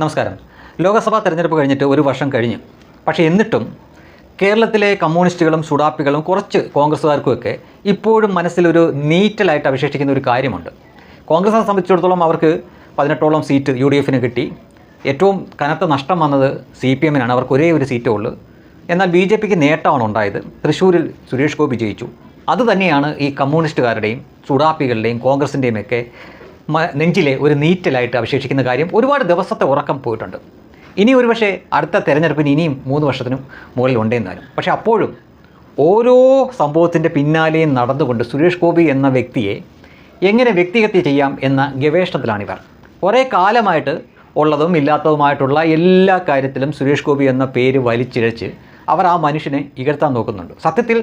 നമസ്കാരം. ലോക്സഭാ തെരഞ്ഞെടുപ്പ് കഴിഞ്ഞിട്ട് ഒരു വർഷം കഴിഞ്ഞു. പക്ഷേ എന്നിട്ടും കേരളത്തിലെ കമ്മ്യൂണിസ്റ്റുകളും സുഡാപ്പികളും കുറച്ച് കോൺഗ്രസ്സുകാർക്കുമൊക്കെ ഇപ്പോഴും മനസ്സിലൊരു നീറ്റലായിട്ട് അവശേഷിക്കുന്ന ഒരു കാര്യമുണ്ട്. കോൺഗ്രസിനെ സംബന്ധിച്ചിടത്തോളം അവർക്ക് പതിനെട്ടോളം സീറ്റ് യു ഡി എഫിന് കിട്ടി. ഏറ്റവും കനത്ത നഷ്ടം വന്നത് സി പി എമ്മിനാണ്. അവർക്ക് ഒരേ ഒരു സീറ്റേ ഉള്ളൂ. എന്നാൽ ബി ജെ പിക്ക് നേട്ടമാണ് ഉണ്ടായത്. തൃശ്ശൂരിൽ സുരേഷ് ഗോപി ജയിച്ചു. അതുതന്നെയാണ് ഈ കമ്മ്യൂണിസ്റ്റുകാരുടെയും സുഡാപ്പികളുടെയും കോൺഗ്രസിന്റെയും ഒക്കെ നെഞ്ചിലെ ഒരു നീറ്റലായിട്ട് അവശേഷിക്കുന്ന കാര്യം ഒരുപാട് ദിവസത്തെ ഉറക്കം പോയിട്ടുണ്ട്. ഇനി ഒരുപക്ഷെ അടുത്ത തെരഞ്ഞെടുപ്പിന് ഇനിയും മൂന്ന് വർഷത്തിനും മുകളിൽ ഉണ്ടെന്നാലും പക്ഷേ അപ്പോഴും ഓരോ സംഭവത്തിന്റെ പിന്നാലെയും നടന്നുകൊണ്ട് സുരേഷ് ഗോപി എന്ന വ്യക്തിയെ എങ്ങനെ വ്യക്തിഹത്യ ചെയ്യാം എന്ന ഗവേഷണത്തിലാണിവർ. കുറേ കാലമായിട്ട് ഉള്ളതും ഇല്ലാത്തതുമായിട്ടുള്ള എല്ലാ കാര്യത്തിലും സുരേഷ് ഗോപി എന്ന പേര് വലിച്ചിഴച്ച് അവർ ആ മനുഷ്യനെ ഇകഴ്ത്താൻ നോക്കുന്നുണ്ട്. സത്യത്തിൽ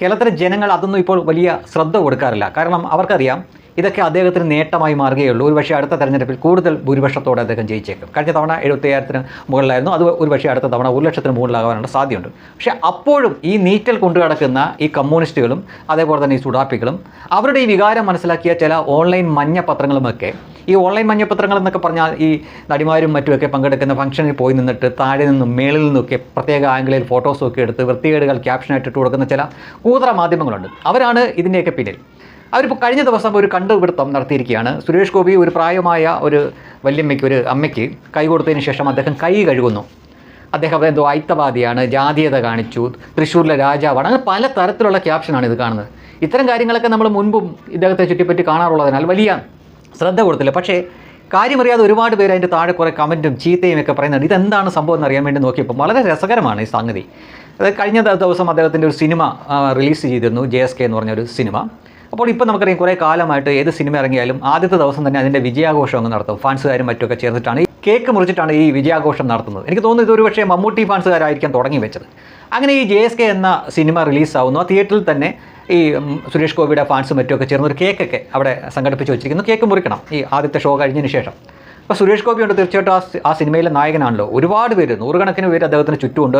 കേരളത്തിലെ ജനങ്ങൾ അതൊന്നും ഇപ്പോൾ വലിയ ശ്രദ്ധ കൊടുക്കാറില്ല. കാരണം അവർക്കറിയാം ഇതൊക്കെ അദ്ദേഹത്തിന് നേട്ടമായി മാറുകയുള്ളൂ. ഒരുപക്ഷെ അടുത്ത തെരഞ്ഞെടുപ്പിൽ കൂടുതൽ ഭൂരിപക്ഷത്തോടെ അദ്ദേഹം ജയിച്ചേക്കും. കഴിഞ്ഞ തവണ എഴുപത്തയ്യായിരത്തിന് മുകളിലായിരുന്നു. അത് ഒരുപക്ഷെ അടുത്ത തവണ ഒരു ലക്ഷത്തിന് മുകളിലാകാനുള്ള സാധ്യതയുണ്ട്. പക്ഷേ അപ്പോഴും ഈ നീറ്റൽ കൊണ്ടു കിടക്കുന്ന ഈ കമ്മ്യൂണിസ്റ്റുകളും അതേപോലെ തന്നെ ഈ സുഡാപ്പികളും അവരുടെ ഈ വികാരം മനസ്സിലാക്കിയ ചില ഓൺലൈൻ മഞ്ഞ പത്രങ്ങളുമൊക്കെ ഈ ഓൺലൈൻ മഞ്ഞപ്പത്രങ്ങൾ എന്നൊക്കെ പറഞ്ഞാൽ ഈ നടിമാരും മറ്റുമൊക്കെ പങ്കെടുക്കുന്ന ഫംഗ്ഷനിൽ പോയി നിന്നിട്ട് താഴെ നിന്നും മേളിൽ നിന്നൊക്കെ പ്രത്യേക ആംഗിളിൽ ഫോട്ടോസൊക്കെ എടുത്ത് വൃത്തികേടുകൾ ക്യാപ്ഷനായിട്ട് ഇട്ട് കൊടുക്കുന്ന ചില കൂതറ മാധ്യമങ്ങളുണ്ട്. അവരാണ് ഇതിന്റെയൊക്കെ പിന്നിൽ. അവരിപ്പോൾ കഴിഞ്ഞ ദിവസം ഒരു കണ്ടുപിടുത്തം നടത്തിയിരിക്കുകയാണ്. സുരേഷ് ഗോപി ഒരു പ്രായമായ ഒരു വല്യമ്മയ്ക്ക് ഒരു അമ്മയ്ക്ക് കൈ കൊടുത്തതിന് ശേഷം അദ്ദേഹം കൈ കഴുകുന്നു. അദ്ദേഹം എന്തോ ഐത്തവാദിയാണ് ജാതീയത കാണിച്ചു തൃശ്ശൂരിലെ രാജാവാണ്. അങ്ങനെ പല തരത്തിലുള്ള ക്യാപ്ഷനാണ് ഇത് കാണുന്നത്. ഇത്തരം കാര്യങ്ങളൊക്കെ നമ്മൾ മുൻപും ഇദ്ദേഹത്തെ ചുറ്റിപ്പറ്റി കാണാറുള്ളതിനാൽ വലിയ ശ്രദ്ധ കൊടുത്തില്ല. പക്ഷേ കാര്യമറിയാതെ ഒരുപാട് പേര് അതിന്റെ താഴെ കുറേ കമന്റും ചീത്തയും ഒക്കെ പറയുന്നുണ്ട്. ഇതെന്താണ് സംഭവം എന്ന് അറിയാൻ വേണ്ടി നോക്കിയപ്പോൾ വളരെ രസകരമാണ് ഈ സംഗതി. അതായത് കഴിഞ്ഞ ദിവസം അദ്ദേഹത്തിന്റെ ഒരു സിനിമ റിലീസ് ചെയ്തിരുന്നു ജെ എസ് കെ എന്ന് പറഞ്ഞൊരു സിനിമ. അപ്പോൾ ഇപ്പോൾ നമുക്കറിയാം കുറേ കാലമായിട്ട് ഏത് സിനിമ ഇറങ്ങിയാലും ആദ്യത്തെ ദിവസം തന്നെ അതിന്റെ വിജയാഘോഷം അങ്ങ് നടത്തും. ഫാൻസുകാരും മറ്റൊക്കെ ചേർന്നിട്ടാണ് കേക്ക് മുറിച്ചിട്ടാണ് ഈ വിജയാഘോഷം നടത്തുന്നത്. എനിക്ക് തോന്നുന്നു ഇതൊരു പക്ഷേ മമ്മൂട്ടി ഫാൻസുകാരായിരിക്കാം തുടങ്ങി വെച്ചത്. അങ്ങനെ ഈ ജെ എസ് കെ എന്ന സിനിമ റിലീസാവുന്നു. ആ തിയേറ്ററിൽ തന്നെ ഈ സുരേഷ് ഗോപിയുടെ ഫാൻസും മറ്റുമൊക്കെ ചേർന്ന് ഒരു കേക്കൊക്കെ അവിടെ സംഘടിപ്പിച്ച് വെച്ചിരിക്കുന്നു. കേക്ക് മുറിക്കണം ഈ ആദ്യത്തെ ഷോ കഴിഞ്ഞതിന് ശേഷം. അപ്പോൾ സുരേഷ് ഗോപിയുണ്ട് തീർച്ചയായിട്ടും ആ ആ സിനിമയിലെ നായകനാണല്ലോ. ഒരുപാട് പേര് നൂറുകണക്കിന് പേര് അദ്ദേഹത്തിന് ചുറ്റുമുണ്ട്.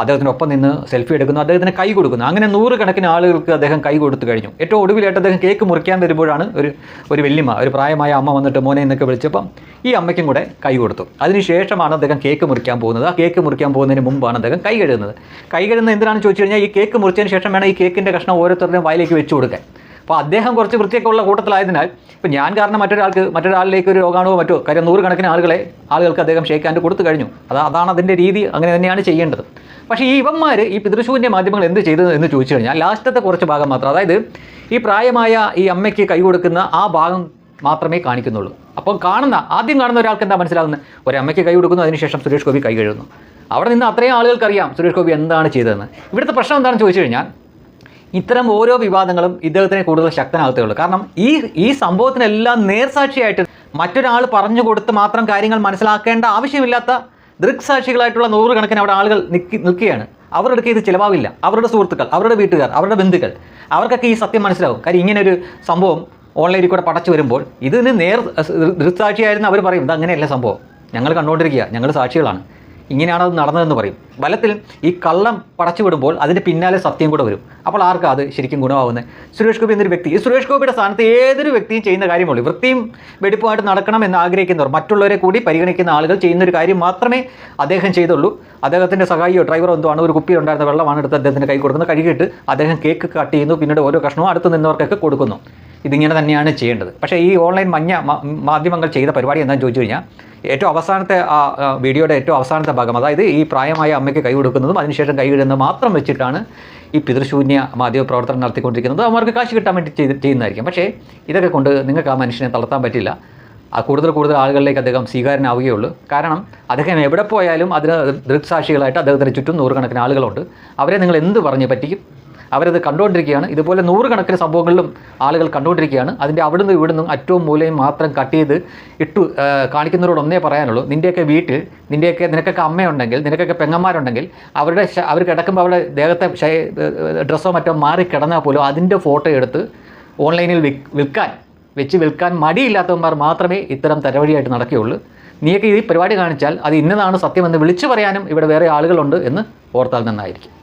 അദ്ദേഹത്തിനൊപ്പം നിന്ന് സെൽഫി എടുക്കുന്നു അദ്ദേഹത്തിന് കൈ കൊടുക്കുന്നു. അങ്ങനെ നൂറുകണക്കിന് ആളുകൾക്ക് അദ്ദേഹം കൈ കൊടുത്തു കഴിഞ്ഞു. ഏറ്റവും ഒടുവിലായിട്ട് അദ്ദേഹം കേക്ക് മുറിക്കാൻ വരുമ്പോഴാണ് ഒരു ഒരു വല്യമ്മ ഒരു പ്രായമായ അമ്മ വന്നിട്ട് മോനെ എന്നൊക്കെ വിളിച്ചപ്പം ഈ അമ്മയ്ക്കും കൂടെ കൈ കൊടുത്തു. അതിനുശേഷമാണ് അദ്ദേഹം കേക്ക് മുറിക്കാൻ പോകുന്നത്. ആ കേക്ക് മുറിക്കാൻ പോകുന്നതിന് മുമ്പാണ് അദ്ദേഹം കൈ കഴുകുന്നത്. കൈ കഴുകുന്നത് എന്തിനാണെന്ന് ചോദിച്ചു കഴിഞ്ഞാൽ ഈ കേക്ക് മുറിച്ചതിന് ശേഷം വേണം ഈ കേക്കിന്റെ കഷ്ണം ഓരോരുത്തരുടെയും വായിലേക്ക് വെച്ചു കൊടുക്കാൻ. അപ്പോൾ അദ്ദേഹം കുറച്ച് വൃത്തിയൊക്കെ ഉള്ള കൂട്ടത്തിലായതിനാൽ ഇപ്പം ഞാൻ കാരണം മറ്റൊരാൾക്ക് മറ്റൊരാളിലേക്ക് ഒരു രോഗാണോ മറ്റോ കാര്യം നൂറുകണക്കിന് ആളുകളെ ആളുകൾക്ക് അദ്ദേഹം ഷേക്കാൻഡ് കൊടുത്തു കഴിഞ്ഞു. അത് അതാണ് അതിന്റെ രീതി അങ്ങനെ തന്നെയാണ് ചെയ്യേണ്ടത്. പക്ഷേ ഈ ഇവന്മാർ ഈ പിതൃശൂന്യ മാധ്യമങ്ങൾ എന്ത് ചെയ്തത് എന്ന് ചോദിച്ചു കഴിഞ്ഞാൽ ലാസ്റ്റത്തെ കുറച്ച് ഭാഗം മാത്രം അതായത് ഈ പ്രായമായ ഈ അമ്മയ്ക്ക് കൈ കൊടുക്കുന്ന ആ ഭാഗം മാത്രമേ കാണിക്കുന്നുള്ളൂ. അപ്പോൾ കാണുന്ന ആദ്യം കാണുന്ന ഒരാൾക്ക് എന്താ മനസ്സിലാകുന്നത് ഒരമ്മയ്ക്ക് കൈ കൊടുക്കുന്നു അതിനുശേഷം സുരേഷ് ഗോപി കൈ കഴുകുന്നു. അവിടെ നിന്ന് അത്രയും ആളുകൾക്കറിയാം സുരേഷ് ഗോപി എന്താണ് ചെയ്തതെന്ന്. ഇവിടുത്തെ പ്രശ്നം എന്താണെന്ന് ചോദിച്ചു കഴിഞ്ഞാൽ ഇത്തരം ഓരോ വിവാദങ്ങളും ഇദ്ദേഹത്തിനെ കൂടുതൽ ശക്തനാകത്തേ ഉള്ളൂ കാരണം ഈ ഈ സംഭവത്തിനെല്ലാം നേർസാക്ഷിയായിട്ട് മറ്റൊരാൾ പറഞ്ഞു കൊടുത്ത് മാത്രം കാര്യങ്ങൾ മനസ്സിലാക്കേണ്ട ആവശ്യമില്ലാത്ത ദൃക്സാക്ഷികളായിട്ടുള്ള നൂറുകണക്കിന് അവിടെ ആളുകൾ നിൽക്കി നിൽക്കുകയാണ്. അവരുടെ ഇത് ചിലവാവില്ല. അവരുടെ സുഹൃത്തുക്കൾ അവരുടെ വീട്ടുകാർ അവരുടെ ബന്ധുക്കൾ അവർക്കൊക്കെ ഈ സത്യം മനസ്സിലാവും. കാര്യം ഇങ്ങനൊരു സംഭവം ഓൺലൈനിൽ കൂടെ പടച്ചു വരുമ്പോൾ ഇതിന് നേർ ദൃക്സാക്ഷിയായിരുന്നു അവർ പറയും ഇത് അങ്ങനെയല്ല സംഭവം. ഞങ്ങൾ കണ്ടുകൊണ്ടിരിക്കുക. ഞങ്ങൾ സാക്ഷികളാണ്. ഇങ്ങനെയാണ് അത് നടന്നതെന്ന് പറയും. ബലത്തിൽ ഈ കള്ളം പടച്ചു വിടുമ്പോൾ അതിന്റെ പിന്നാലെ സത്യം കൂടെ വരും. അപ്പോൾ ആർക്കാ അത് ശരിക്കും ഗുണമാവുന്നത്? സുരേഷ് ഗോപി എന്നൊരു വ്യക്തി. ഈ സുരേഷ് ഗോപിയുടെ സ്ഥാനത്ത് ഏതൊരു വ്യക്തിയും ചെയ്യുന്ന കാര്യമുള്ളൂ വൃത്തിയും വെടിപ്പുമായിട്ട് നടക്കണം എന്ന് ആഗ്രഹിക്കുന്നവർ മറ്റുള്ളവരെ കൂടി പരിഗണിക്കുന്ന ആളുകൾ ചെയ്യുന്ന ഒരു കാര്യം മാത്രമേ അദ്ദേഹം ചെയ്തുള്ളൂ. അദ്ദേഹത്തിന്റെ സഹായിയോ ഡ്രൈവറോ എന്തോ ആണ്. ഒരു കുപ്പിയിൽ ഉണ്ടായിരുന്ന വെള്ളമാണ് എടുത്ത് അദ്ദേഹത്തിന്റെ കൈ കൊടുക്കുന്നത്. കഴുകിയിട്ട് അദ്ദേഹം കേക്ക് കട്ട് ചെയ്യുന്നു. പിന്നീട് ഓരോ കഷ്ണവും അടുത്ത് നിന്നവർക്കൊക്കെ കൊടുക്കുന്നു. ഇതിങ്ങനെ തന്നെയാണ് ചെയ്യേണ്ടത്. പക്ഷേ ഈ ഓൺലൈൻ മഞ്ഞ മാധ്യമങ്ങൾ ചെയ്ത പരിപാടി എന്താണെന്ന് ചോദിച്ചു കഴിഞ്ഞാൽ ഏറ്റവും അവസാനത്തെ ആ വീഡിയോയുടെ ഏറ്റവും അവസാനത്തെ ഭാഗം അതായത് ഈ പ്രായമായ അമ്മയ്ക്ക് കൈ കൊടുക്കുന്നതും അതിനുശേഷം കൈ ഇടുന്നത് മാത്രം വെച്ചിട്ടാണ് ഈ പിതൃശൂന്യ മാധ്യമ പ്രവർത്തനം നടത്തിക്കൊണ്ടിരിക്കുന്നത്. അവർക്ക് കാശ് കിട്ടാൻ വേണ്ടി ചെയ്ത് ചെയ്യുന്നതായിരിക്കും. പക്ഷേ ഇതൊക്കെ കൊണ്ട് നിങ്ങൾക്ക് ആ മനുഷ്യനെ തളർത്താൻ പറ്റില്ല. കൂടുതൽ കൂടുതൽ ആളുകളിലേക്ക് അദ്ദേഹം സ്വീകാരനാവുകയുള്ളൂ കാരണം അദ്ദേഹം എവിടെ പോയാലും അതിന് ദൃക്സാക്ഷികളായിട്ട് അദ്ദേഹത്തിന് ചുറ്റും നൂറുകണക്കിന് ആളുകളുണ്ട്. അവരെ നിങ്ങൾ എന്ത് പറഞ്ഞ് പറ്റിക്കും? അവരത് കണ്ടുകൊണ്ടിരിക്കുകയാണ്. ഇതുപോലെ നൂറുകണക്കിന് സംഭവങ്ങളിലും ആളുകൾ കണ്ടുകൊണ്ടിരിക്കുകയാണ്. അതിന്റെ അവിടുന്ന് ഇവിടുന്നും അറ്റവും മൂലയും മാത്രം കട്ട് ചെയ്ത് ഇട്ടു കാണിക്കുന്നവരോട് ഒന്നേ പറയാനുള്ളൂ. നിന്റെയൊക്കെ വീട്ടിൽ നിന്റെയൊക്കെ നിനക്കൊക്കെ അമ്മയുണ്ടെങ്കിൽ നിനക്കൊക്കെ പെങ്ങന്മാരുണ്ടെങ്കിൽ അവരുടെ അവർ കിടക്കുമ്പോൾ അവരുടെ ദേഹത്തെ ഡ്രസ്സോ മറ്റോ മാറി കിടന്നാൽ പോലും അതിന്റെ ഫോട്ടോ എടുത്ത് ഓൺലൈനിൽ വിൽ- വിൽക്കാൻ വെച്ച് വിൽക്കാൻ മടിയില്ലാത്തവന്മാർ മാത്രമേ ഇത്തരം തരവഴിയായിട്ട് നടക്കുകയുള്ളൂ. നീയൊക്കെ ഈ പരിപാടി കാണിച്ചാൽ അത് ഇന്നതാണ് സത്യമെന്ന് വിളിച്ചു പറയാനും ഇവിടെ വേറെ ആളുകളുണ്ട് എന്ന് ഓർത്താൽ നന്നായിരിക്കും.